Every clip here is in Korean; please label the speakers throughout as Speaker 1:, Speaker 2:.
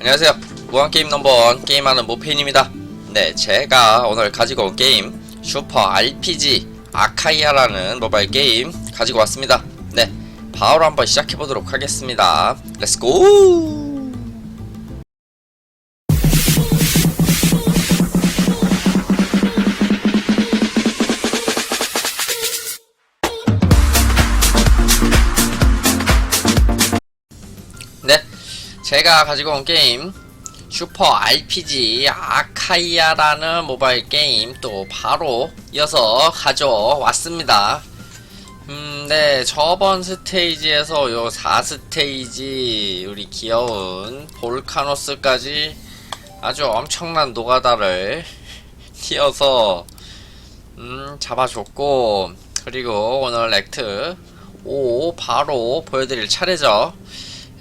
Speaker 1: 안녕하세요. 무한게임 넘버원 게임하는 모페인입니다. 네, 제가 오늘 가지고 온 게임 슈퍼 RPG 아카이아라는 모바일 게임 가지고 왔습니다. 네, 바로 한번 시작해보도록 하겠습니다. 렛츠고! 제가 가지고 온 게임 슈퍼 RPG 아카이아라는 모바일 게임 또 바로 이어서 가져왔습니다. 음, 네, 저번 스테이지에서 요 4스테이지 우리 귀여운 볼카노스까지 아주 엄청난 노가다를 튀어서 음, 잡아줬고 그리고 오늘 액트 5 바로 보여드릴 차례죠.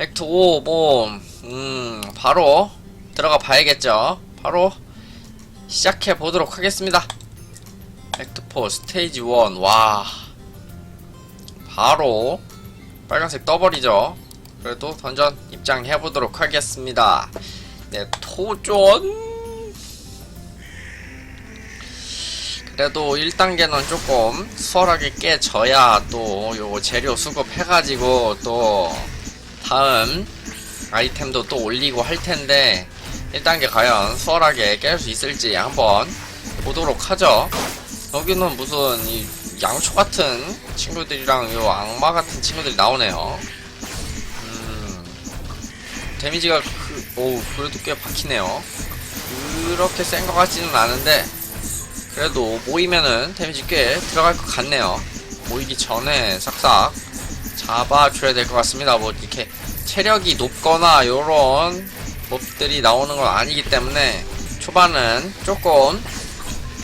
Speaker 1: 액트 5, 뭐, 음, 바로 들어가 봐야겠죠. 바로 시작해 보도록 하겠습니다. 액트 4, 스테이지 1, 와. 바로 빨간색 떠버리죠. 그래도 던전 입장해 보도록 하겠습니다. 네, 토전. 그래도 1단계는 조금 수월하게 깨져야 또요 재료 수급해가지고 또 다음 아이템도 또 올리고 할 텐데 1단계 과연 수월하게 깰 수 있을지 한번 보도록 하죠. 여기는 무슨 이 양초 같은 친구들이랑 요 악마 같은 친구들이 나오네요. 음, 데미지가 그, 오 그래도 꽤 박히네요. 그렇게 센 것 같지는 않은데 그래도 모이면은 데미지 꽤 들어갈 것 같네요. 모이기 전에 싹싹 잡아줘야 될 것 같습니다. 뭐 이렇게 체력이 높거나 요런 몹들이 나오는 건 아니기 때문에 초반은 조금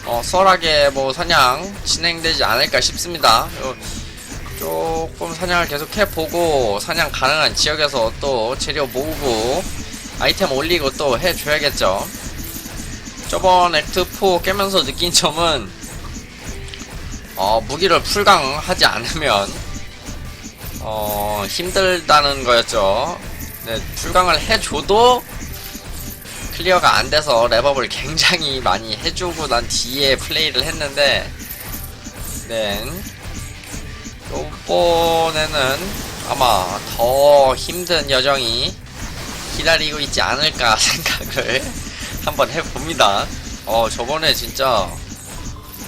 Speaker 1: 어, 수월하게 뭐 사냥 진행되지 않을까 싶습니다. 요, 조금 사냥을 계속 해보고 사냥 가능한 지역에서 또 재료 모으고 아이템 올리고 또 해줘야겠죠. 저번 액트4 깨면서 느낀 점은 어, 무기를 풀강하지 않으면 어, 힘들다는 거였죠. 네, 풀강을 해줘도 클리어가 안 돼서 랩업을 굉장히 많이 해주고 난 뒤에 플레이를 했는데, 네. 이번에는 아마 더 힘든 여정이 기다리고 있지 않을까 생각을 한번 해봅니다. 어, 저번에 진짜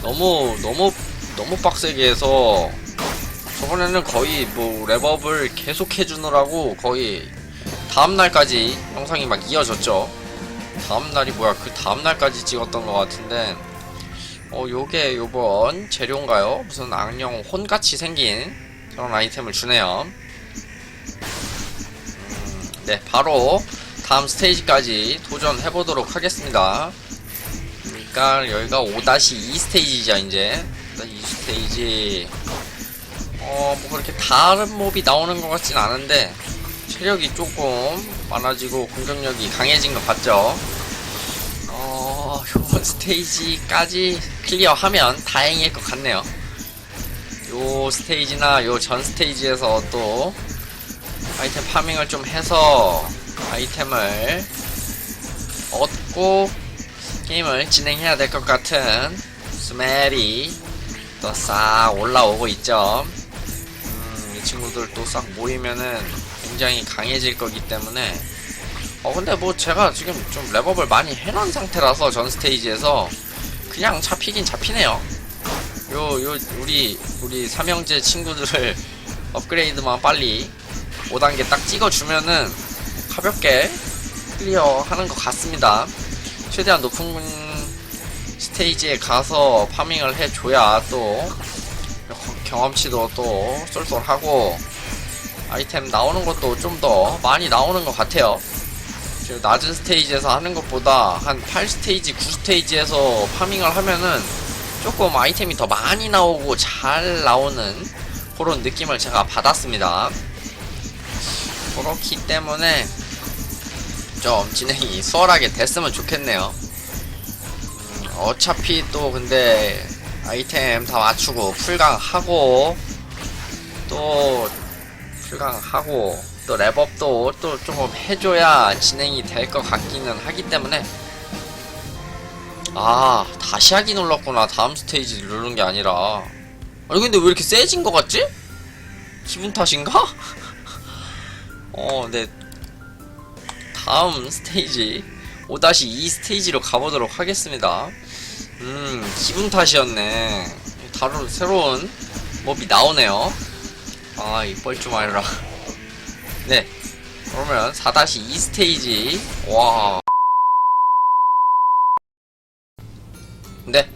Speaker 1: 너무, 너무, 너무 빡세게 해서 저번에는 거의 뭐 랩업을 계속 해주느라고 거의 다음날까지 영상이 막 이어졌죠. 다음날이 뭐야 그 다음날까지 찍었던 것 같은데 어 요게 요번 재료인가요? 무슨 악령 혼같이 생긴 그런 아이템을 주네요. 음, 네 바로 다음 스테이지까지 도전해보도록 하겠습니다. 그러니까 여기가 5-2 스테이지죠 이제 2 스테이지 어, 뭐 그렇게 다른 몹이 나오는 것 같진 않은데 체력이 조금 많아지고 공격력이 강해진 것 같죠? 어, 요번 스테이지까지 클리어하면 다행일 것 같네요. 요 스테이지나 요 전 스테이지에서 또 아이템 파밍을 좀 해서 아이템을 얻고 게임을 진행해야 될 것 같은 스멜이 또 싹 올라오고 있죠. 이 친구들 또 싹 모이면은 굉장히 강해질 거기 때문에. 어 근데 뭐 제가 지금 좀 랩업을 많이 해놓은 상태라서 전 스테이지에서 그냥 잡히긴 잡히네요. 요 요 우리 우리 삼형제 친구들을 업그레이드만 빨리 5단계 딱 찍어주면은 가볍게 클리어 하는 것 같습니다. 최대한 높은 스테이지에 가서 파밍을 해줘야 또 경험치도 또 쏠쏠하고 아이템 나오는 것도 좀 더 많이 나오는 것 같아요. 지금 낮은 스테이지에서 하는 것보다 한 8스테이지, 9스테이지에서 파밍을 하면은 조금 아이템이 더 많이 나오고 잘 나오는 그런 느낌을 제가 받았습니다. 그렇기 때문에 좀 진행이 수월하게 됐으면 좋겠네요. 음, 어차피 또 근데 아이템 다 맞추고 풀강하고 또 풀강하고 또 랩업도 또 조금 해줘야 진행이 될 것 같기는 하기 때문에 아 다시 하기 눌렀구나 다음 스테이지 누른 게 아니라 아니 근데 왜 이렇게 세진 것 같지? 기분 탓인가? 어, 네. 다음 스테이지 5-2 스테이지로 가보도록 하겠습니다. 음, 기분 탓이었네. 다른 새로운 몹이 나오네요. 아, 이 뻘쭘하여라. 네. 그러면 4-2 스테이지. 와. 네.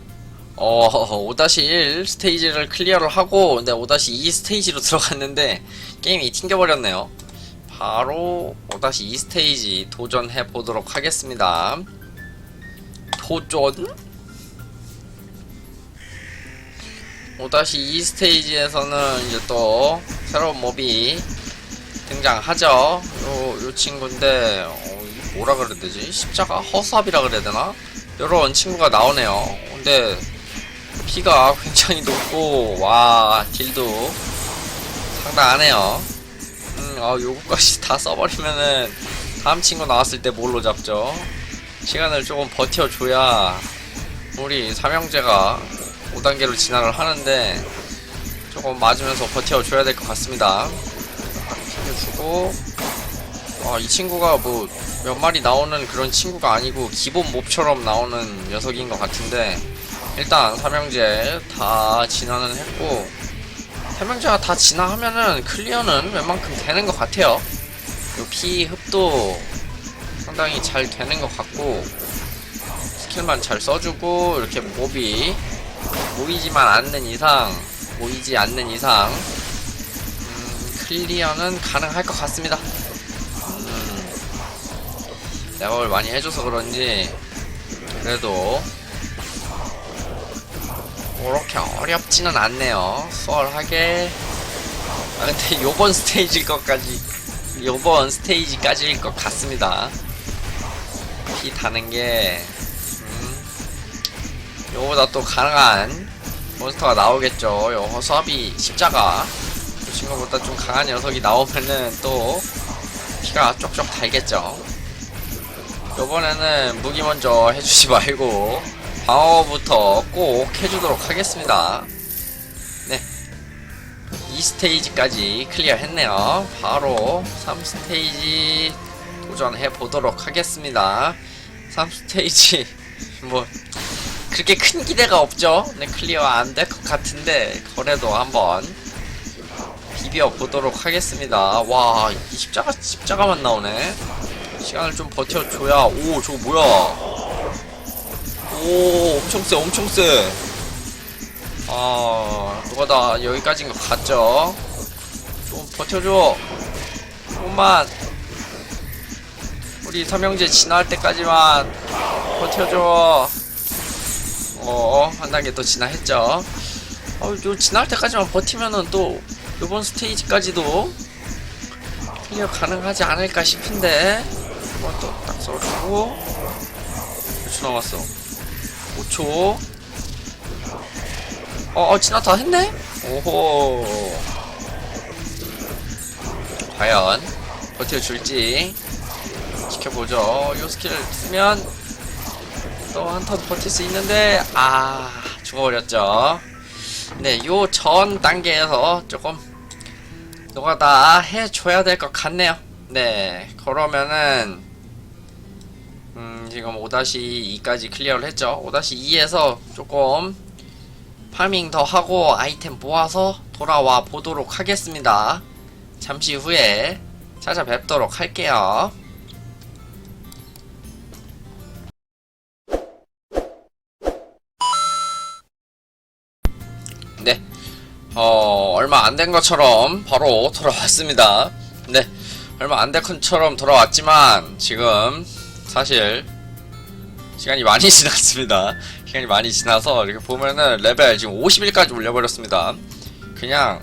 Speaker 1: 어, 5-1 스테이지를 클리어를 하고, 근데 5-2 스테이지로 들어갔는데, 게임이 튕겨버렸네요. 바로 5-2 스테이지 도전해 보도록 하겠습니다. 도전? 5-2 스테이지에서는 이제 또 새로운 몹이 등장하죠. 요, 요 친구인데, 어, 뭐라 그래야 되지? 십자가? 허수아비라 그래야 되나? 요런 친구가 나오네요. 근데, 피가 굉장히 높고, 와, 딜도 상당하네요. 음, 아, 요거까지 다 써버리면은 다음 친구 나왔을 때 뭘로 잡죠? 시간을 조금 버텨줘야 우리 삼형제가 5단계로 진화를 하는데 조금 맞으면서 버텨줘야 될 것 같습니다. 챙겨주고 아, 이 친구가 뭐 몇 마리 나오는 그런 친구가 아니고 기본 몹처럼 나오는 녀석인 것 같은데 일단 삼형제 다 진화는 했고 해명자가 다 진화하면은 클리어는 웬만큼 되는 것 같아요. 요피 흡도 상당히 잘 되는 것 같고 스킬만 잘 써주고 이렇게 몹이 모이지만 않는 이상 모이지 않는 이상 음, 클리어는 가능할 것 같습니다. 음, 랩업을 많이 해줘서 그런지 그래도 그렇게 어렵지는 않네요. 수월하게. 아, 근데 요번 스테이지일 것까지, 요번 스테이지까지일 것 같습니다. 피 타는 게, 음, 요보다 또 강한 몬스터가 나오겠죠. 요 허수아비 십자가. 그 친구보다 좀 강한 녀석이 나오면은 또 피가 쪽쪽 달겠죠. 요번에는 무기 먼저 해주지 말고, 방어부터 꼭 해주도록 하겠습니다. 네. 2스테이지까지 클리어 했네요. 바로 3스테이지 도전해 보도록 하겠습니다. 3스테이지, 뭐, 그렇게 큰 기대가 없죠? 네, 클리어 안 될 것 같은데, 그래도 한번 비벼 보도록 하겠습니다. 와, 이 십자가, 십자가만 나오네. 시간을 좀 버텨줘야, 오, 저거 뭐야. 오 엄청 세 엄청 세. 아 누가 다 여기까지인 것 같죠? 좀 버텨줘. 조금만. 우리 삼형제 진화할 때까지만 버텨줘. 어, 한 단계 또 진화했죠. 어, 요 진화할 때까지만 버티면은 또 이번 스테이지까지도 클리어 가능하지 않을까 싶은데 한번 또딱 써주고 몇초 남았어? 5초 어, 어 진화 다 했네? 오호 과연 버텨줄지 지켜보죠 요 스킬을 쓰면 또 한턴 버틸 수 있는데 아 죽어버렸죠 네 요 전 단계에서 조금 노가다 해줘야 될 것 같네요 네 그러면은 음, 지금 5-2까지 클리어를 했죠. 5-2에서 조금 파밍 더 하고 아이템 모아서 돌아와 보도록 하겠습니다. 잠시 후에 찾아뵙도록 할게요. 어, 얼마 안 된 것처럼 바로 돌아왔습니다. 네. 얼마 안 된 것처럼 돌아왔지만 지금 사실 시간이 많이 지났습니다. 시간이 많이 지나서 이렇게 보면은 레벨 지금 51까지 올려버렸습니다. 그냥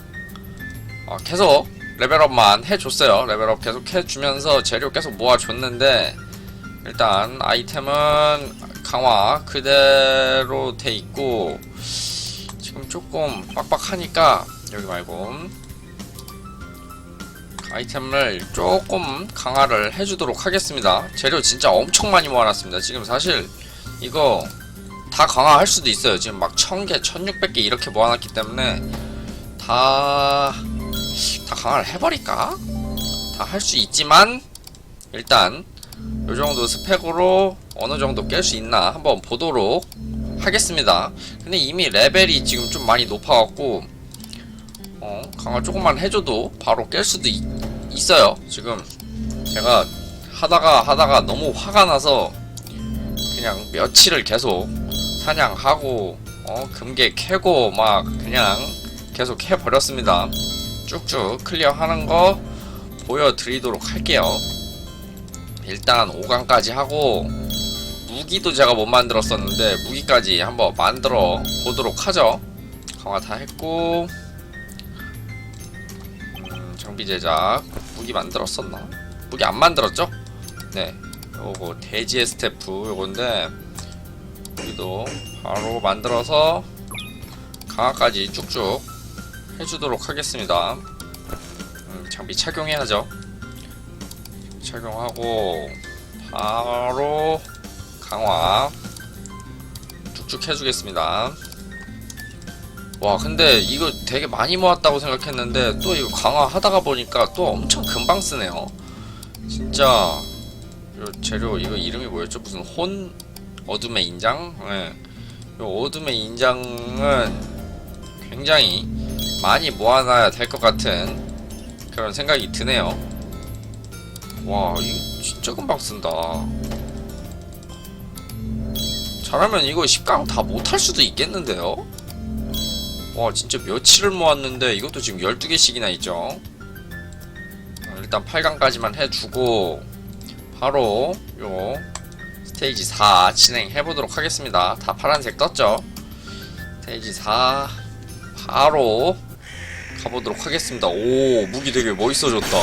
Speaker 1: 어, 계속 레벨업만 해줬어요. 레벨업 계속 해주면서 재료 계속 모아줬는데 일단 아이템은 강화 그대로 돼 있고 지금 조금 빡빡하니까 여기 말고 아이템을 조금 강화를 해주도록 하겠습니다. 재료 진짜 엄청 많이 모아놨습니다. 지금 사실 이거 다 강화할 수도 있어요. 지금 막 1000개, 1600개 이렇게 모아놨기 때문에 다, 다 강화를 해버릴까? 다 할 수 있지만 일단 요 정도 스펙으로 어느 정도 깰 수 있나 한번 보도록 하겠습니다. 근데 이미 레벨이 지금 좀 많이 높아갖고 어, 강화 조금만 해줘도 바로 깰 수도 있, 있어요. 지금 제가 하다가 하다가 너무 화가 나서 그냥 며칠을 계속 사냥하고 어, 금괴 캐고 막 그냥 계속 해버렸습니다. 쭉쭉 클리어하는 거 보여드리도록 할게요. 일단 5강까지 하고 무기도 제가 못 만들었었는데 무기까지 한번 만들어 보도록 하죠. 강화 다 했고 음, 장비 제작 무기 만들었었나? 무기 안 만들었죠? 네 요거 돼지의 스태프 요건데 여기도 바로 만들어서 강화까지 쭉쭉 해주도록 하겠습니다 음, 장비 착용해야죠 착용하고 바로 강화. 쭉쭉 해주겠습니다. 와 근데 이거 되게 많이 모았다고 생각했는데 또 이거 강화하다가 보니까 또 엄청 금방 쓰네요. 진짜 요 재료 이거 이름이 뭐였죠? 무슨 혼 어둠의 인장? 예. 요 어둠의 인장은 굉장히 많이 모아놔야 될 것 같은 그런 생각이 드네요. 와 이거 진짜 금방 쓴다 잘하면 이거 10강 다 못할 수도 있겠는데요? 와 진짜 며칠을 모았는데 이것도 지금 12개씩이나 있죠? 어, 일단 8강까지만 해주고 바로 요 스테이지 4 진행해보도록 하겠습니다. 다 파란색 떴죠? 스테이지 4 바로 가보도록 하겠습니다. 오 무기 되게 멋있어졌다.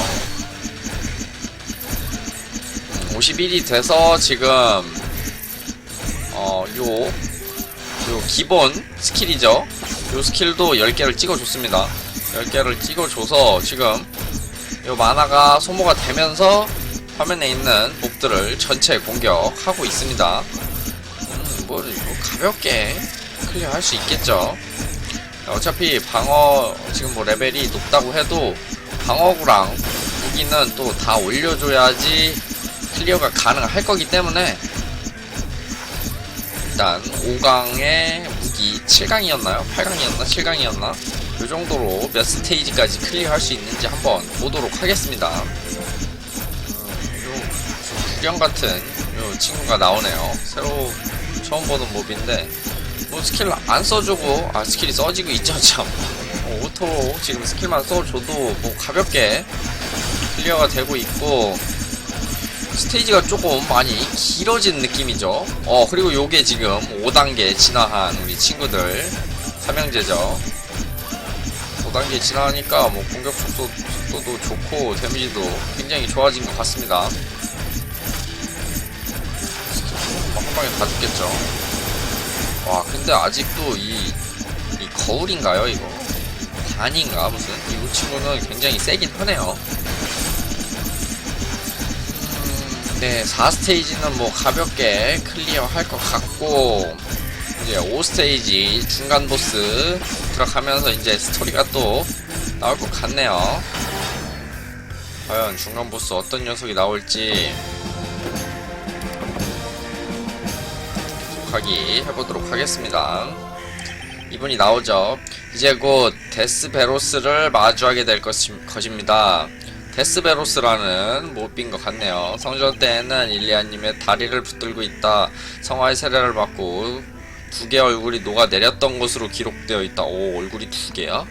Speaker 1: 51이 돼서 지금 어, 요, 요 기본 스킬이죠. 요 스킬도 10개를 찍어줬습니다. 10개를 찍어줘서 지금 요 만화가 소모가 되면서 화면에 있는 몹들을 전체 공격하고 있습니다. 음, 뭐, 가볍게 클리어 할 수 있겠죠. 어차피 방어, 지금 뭐 레벨이 높다고 해도 방어구랑 무기는 또 다 올려줘야지 클리어가 가능할 거기 때문에 일단 5강의 무기 7강이었나요? 8강이었나? 7강이었나? 이 정도로 몇 스테이지까지 클리어할 수 있는지 한번 보도록 하겠습니다. 음, 요 구경 같은 요 친구가 나오네요. 새로 처음 보는 몹인데 뭐 스킬 안 써주고 아 스킬이 써지고 있죠 참. 어, 오토로 지금 스킬만 써줘도 뭐 가볍게 클리어가 되고 있고 스테이지가 조금 많이 길어진 느낌이죠. 어, 그리고 요게 지금 5단계 진화한 우리 친구들 삼형제죠. 5단계 진화하니까 뭐 공격 속도, 속도도 좋고 데미지도 굉장히 좋아진 것 같습니다. 뭐한 방에 다 죽겠죠. 와, 근데 아직도 이, 이 거울인가요, 이거? 단인가, 무슨? 이 친구는 굉장히 세긴 하네요. 네, 4스테이지는 뭐 가볍게 클리어 할 것 같고, 이제 5스테이지 중간 보스 들어가면서 이제 스토리가 또 나올 것 같네요. 과연 중간 보스 어떤 녀석이 나올지 계속하기 해보도록 하겠습니다. 이분이 나오죠. 이제 곧 데스 베로스를 마주하게 될 것입니다. 데스베로스라는 몹인 것 같네요. 성전 때에는 일리아님의 다리를 붙들고 있다. 성화의 세례를 받고 두개 얼굴이 녹아내렸던 것으로 기록되어 있다. 오, 얼굴이 두 개야?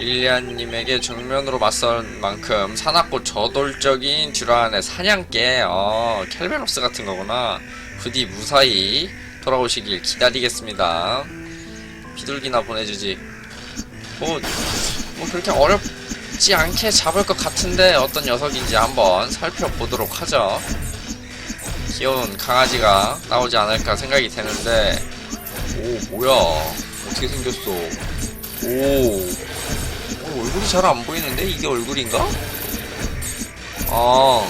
Speaker 1: 일리아님에게 정면으로 맞선 만큼 사납고 저돌적인 듀란의 사냥개, 어, 켈베로스 같은 거구나. 부디 무사히 돌아오시길 기다리겠습니다. 비둘기나 보내주지. 뭐, 뭐 그렇게 어렵, 쉽지 않게 잡을 것 같은데 어떤 녀석인지 한번 살펴보도록 하죠. 귀여운 강아지가 나오지 않을까 생각이 되는데 오 뭐야 어떻게 생겼어 오, 오 얼굴이 잘 안 보이는데 이게 얼굴인가? 아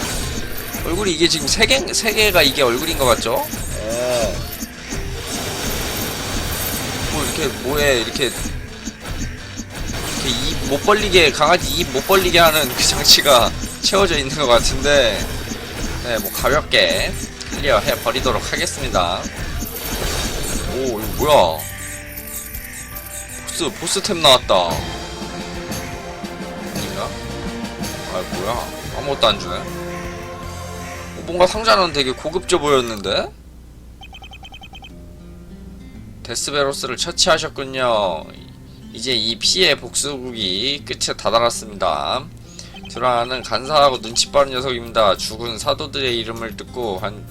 Speaker 1: 얼굴이 이게 지금 세 개, 세 개가 이게 얼굴인 것 같죠? 어. 뭐 이렇게 뭐에 이렇게 입못 벌리게 강아지 입 못 벌리게 하는 그 장치가 채워져 있는 것 같은데 네 뭐 가볍게 클리어 해 버리도록 하겠습니다. 오 이거 뭐야? 보스 보스템 나왔다. 아닌가? 아 뭐야? 아무것도 안 주네. 어, 뭔가 상자는 되게 고급져 보였는데? 데스베로스를 처치하셨군요. 이제 이 피해 복수국이 끝에 다다랐습니다. 드라는 간사하고 눈치 빠른 녀석입니다. 죽은 사도들의 이름을 듣고 한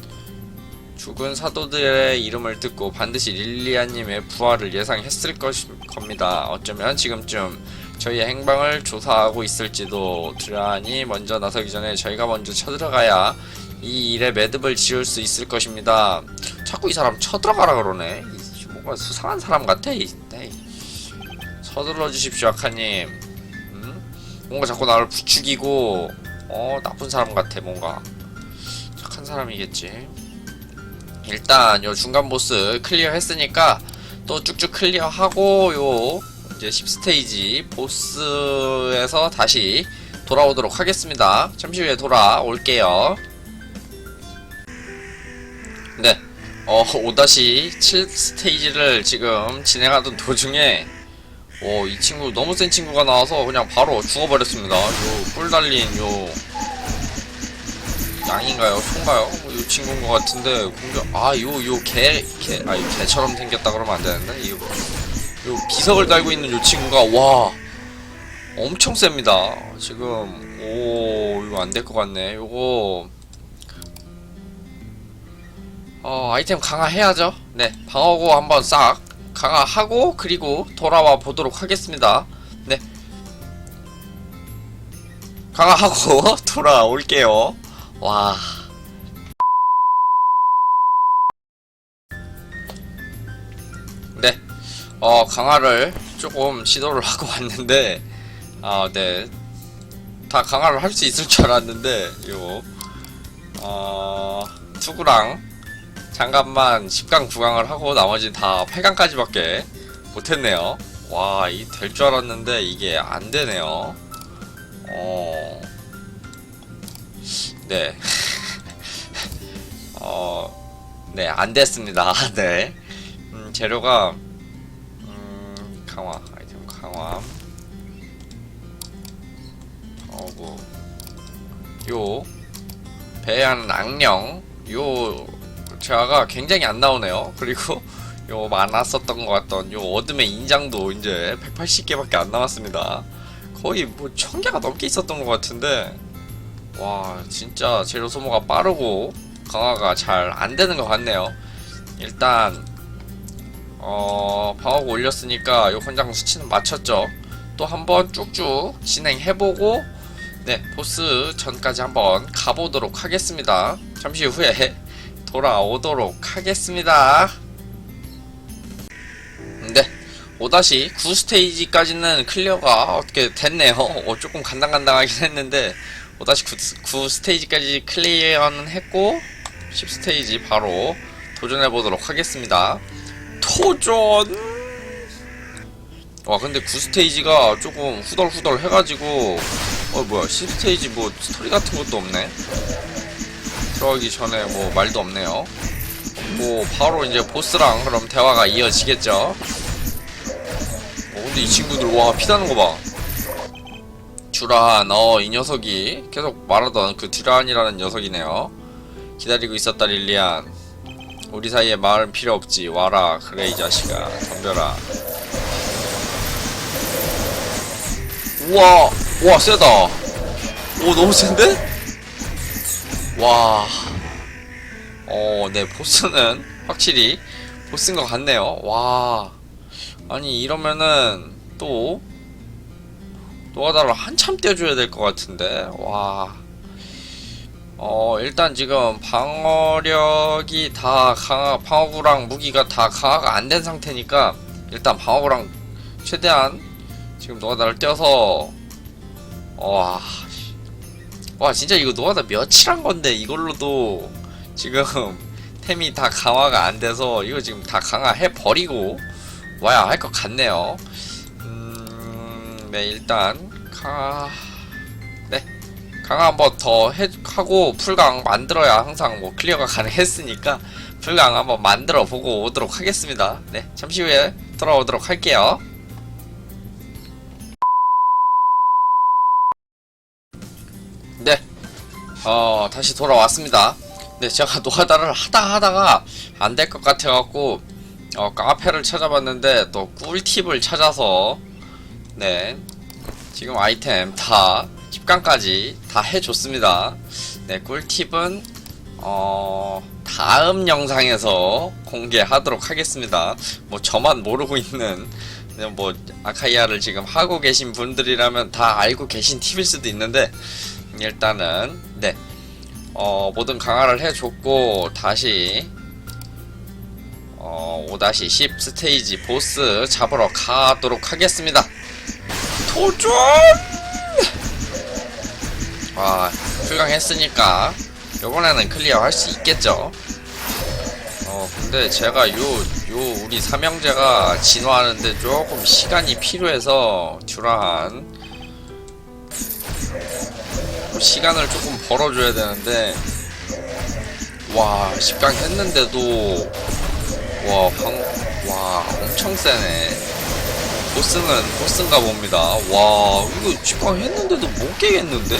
Speaker 1: 죽은 사도들의 이름을 듣고 반드시 릴리아님의 부활을 예상했을 것이, 겁니다. 어쩌면 지금쯤 저희의 행방을 조사하고 있을지도 드라니 먼저 나서기 전에 저희가 먼저 쳐들어가야 이 일에 매듭을 지을 수 있을 것입니다. 자꾸 이 사람 쳐들어가라 그러네. 이, 뭔가 수상한 사람 같아. 서둘러 주십시오, 아카님. 음? 뭔가 자꾸 나를 부추기고, 어, 나쁜 사람 같아, 뭔가. 착한 사람이겠지. 일단, 요 중간 보스 클리어 했으니까, 또 쭉쭉 클리어 하고, 요, 이제 10스테이지 보스에서 다시 돌아오도록 하겠습니다. 잠시 후에 돌아올게요. 네. 어, 5-7 스테이지를 지금 진행하던 도중에 오, 이 친구 너무 센 친구가 나와서 그냥 바로 죽어버렸습니다. 요, 뿔 달린 요, 양인가요? 소인가요? 뭐, 요 친구인 것 같은데, 공격, 아, 요, 요 개, 개, 아, 이 개처럼 생겼다 그러면 안 되는데, 이거, 요 비석을 달고 있는 요 친구가, 와, 엄청 셉니다. 지금, 오, 이거 안 될 것 같네. 요거, 어, 아이템 강화해야죠. 네, 방어구 한번 싹 강화하고 그리고 돌아와 보도록 하겠습니다. 네. 강화하고 돌아올게요. 와. 네. 어, 강화를 조금 시도를 하고 왔는데 아, 네. 다 강화를 할 수 있을 줄 알았는데 요 어, 투구랑 잠깐만 10강 9강을 하고 나머지는 다 8강까지밖에 못했네요. 와, 이 될 줄 알았는데 이게 안 되네요. 어, 네, 어, 네, 안 됐습니다. 네, 음, 재료가 음, 강화 아이템 강화. 어고 요. 배한 악령. 요 제아가 굉장히 안 나오네요. 그리고 요 많았었던 것 같던 요 어둠의 인장도 이제 180개밖에 안 남았습니다. 거의 뭐 1000개가 넘게 있었던 것 같은데 와 진짜 재료 소모가 빠르고 강화가 잘 안 되는 것 같네요. 일단 어 방어구 올렸으니까 요 권장 수치는 맞췄죠. 또 한번 쭉쭉 진행해보고 네 보스 전까지 한번 가보도록 하겠습니다. 잠시 후에 돌아오도록 하겠습니다. 네. 5-9 스테이지까지는 클리어가 어떻게 됐네요. 어, 조금 간당간당하긴 했는데 5-9 9 스테이지까지 클리어는 했고 10 스테이지 바로 도전해 보도록 하겠습니다. 도전! 와 근데 9 스테이지가 조금 후덜후덜 해가지고 어 뭐야 10 스테이지 뭐 스토리 같은 것도 없네. 들어가기 전에 뭐 말도 없네요. 뭐 바로 이제 보스랑 그럼 대화가 이어지겠죠. 어 근데 이 친구들 와 피나는 거 봐. 주라한 어이 녀석이 계속 말하던 그 듀란이라는 녀석이네요. 기다리고 있었다 릴리안. 우리 사이에 말은 필요 없지 와라 그래 이 자식아 덤벼라. 우와 우와 세다. 오 너무 센데? 와. 어, 네, 보스는 확실히 보스인 것 같네요. 와. 아니, 이러면은 또, 노가다를 한참 떼줘야 될 것 같은데. 와. 어, 일단 지금 방어력이 다 강화, 방어구랑 무기가 다 강화가 안 된 상태니까, 일단 방어구랑 최대한 지금 노가다를 떼어서 와, 씨. 와 진짜 이거 노가다 며칠 한 건데 이걸로도 지금 템이 다 강화가 안 돼서 이거 지금 다 강화해 버리고 와야 할 것 같네요. 음, 네 일단 강화 네 강화 한 번 더 해, 하고 풀강 만들어야 항상 뭐 클리어가 가능했으니까 풀강 한번 만들어 보고 오도록 하겠습니다. 네 잠시 후에 돌아오도록 할게요. 어 다시 돌아왔습니다. 네, 제가 노가다를 하다 하다가 안 될 것 같아갖고 어, 카페를 찾아봤는데 또 꿀팁을 찾아서 네 지금 아이템 다 10강까지 다 해줬습니다. 네, 꿀팁은 어 다음 영상에서 공개하도록 하겠습니다. 뭐 저만 모르고 있는 네, 뭐 아카이아를 지금 하고 계신 분들이라면 다 알고 계신 팁일 수도 있는데 일단은 네 어, 모든 강화를 해줬고 다시 어, 5-10 스테이지 보스 잡으러 가도록 하겠습니다. 도전! 와, 풀강했으니까 요번에는 클리어 할 수 있겠죠. 어, 근데 제가 요, 요, 우리 삼형제가 진화하는데 조금 시간이 필요해서 듀라한 시간을 조금 벌어줘야 되는데 와 10강 했는데도 와, 방, 와 엄청 세네. 보스는 보스인가 봅니다. 와 이거 10강 했는데도 못 깨겠는데?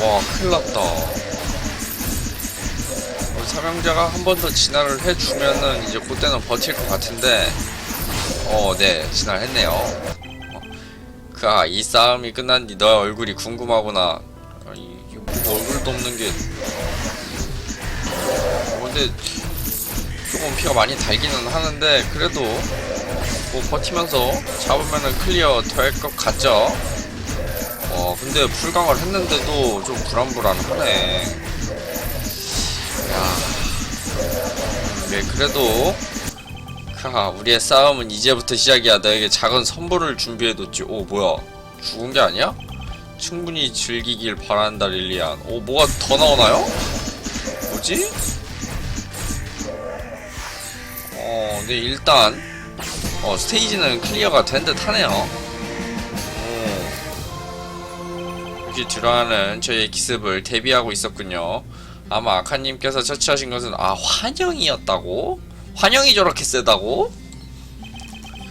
Speaker 1: 와 큰일났다. 우리 삼형제가 한 번 더 진화를 해주면은 이제 그때는 버틸 것 같은데 어네 진화를 했네요 그아 이 싸움이 끝난 뒤 너의 얼굴이 궁금하구나. 아니 이거 뭐 얼굴도 없는 게. 어, 근데 조금 피가 많이 달기는 하는데 그래도 뭐 버티면서 잡으면은 클리어 될 것 같죠? 어 근데 풀강을 했는데도 좀 불안불안하네. 야 네 그래도 하, 우리의 싸움은 이제부터 시작이야. 너에게 작은 선물을 준비해뒀지. 오, 뭐야? 죽은 게 아니야? 충분히 즐기길 바란다, 릴리안. 오, 뭐가 더 나오나요? 뭐지? 어, 근데 일단, 어, 스테이지는 클리어가 된 듯 하네요. 오. 여기 듀라는 저희의 기습을 대비하고 있었군요. 아마 아카님께서 처치하신 것은, 아, 환영이었다고? 환영이 저렇게 세다고?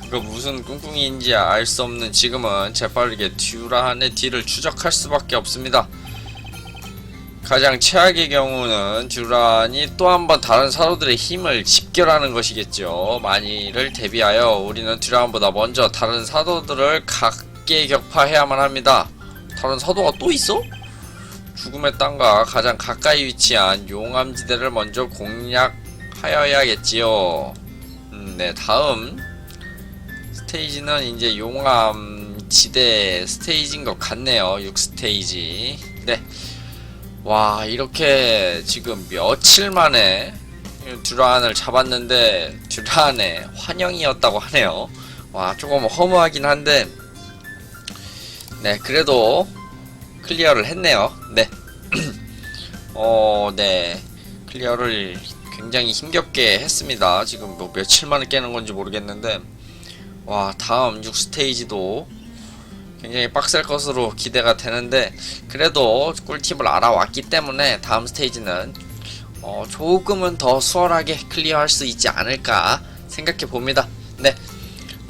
Speaker 1: 그거 무슨 꿍꿍이인지 알 수 없는 지금은 재빠르게 듀라한의 딜을 추적할 수밖에 없습니다. 가장 최악의 경우는 듀란이 또 한 번 다른 사도들의 힘을 집결하는 것이겠죠. 만일을 대비하여 우리는 듀란보다 먼저 다른 사도들을 각계 격파해야만 합니다. 다른 사도가 또 있어? 죽음의 땅과 가장 가까이 위치한 용암지대를 먼저 공략 하여야겠지요. 음, 네, 다음 스테이지는 이제 용암 지대 스테이지인 것 같네요. 6스테이지. 네. 와, 이렇게 지금 며칠 만에 듀란을 잡았는데 듀란의 환영이었다고 하네요. 와, 조금 허무하긴 한데 네, 그래도 클리어를 했네요. 네. 어, 네. 클리어를 굉장히 힘겹게 했습니다. 지금 뭐 며칠 만에 깨는 건지 모르겠는데 와 다음 6스테이지도 굉장히 빡셀 것으로 기대가 되는데 그래도 꿀팁을 알아왔기 때문에 다음 스테이지는 어, 조금은 더 수월하게 클리어할 수 있지 않을까 생각해 봅니다. 네.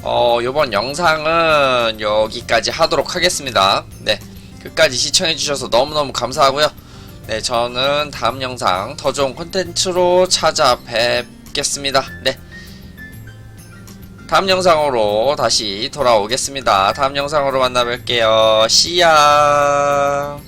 Speaker 1: 어, 요번 영상은 여기까지 하도록 하겠습니다. 네. 끝까지 시청해주셔서 너무너무 감사하고요. 네, 저는 다음 영상 더 좋은 콘텐츠로 찾아뵙겠습니다. 네. 다음 영상으로 다시 돌아오겠습니다. 다음 영상으로 만나 뵐게요. 씨야.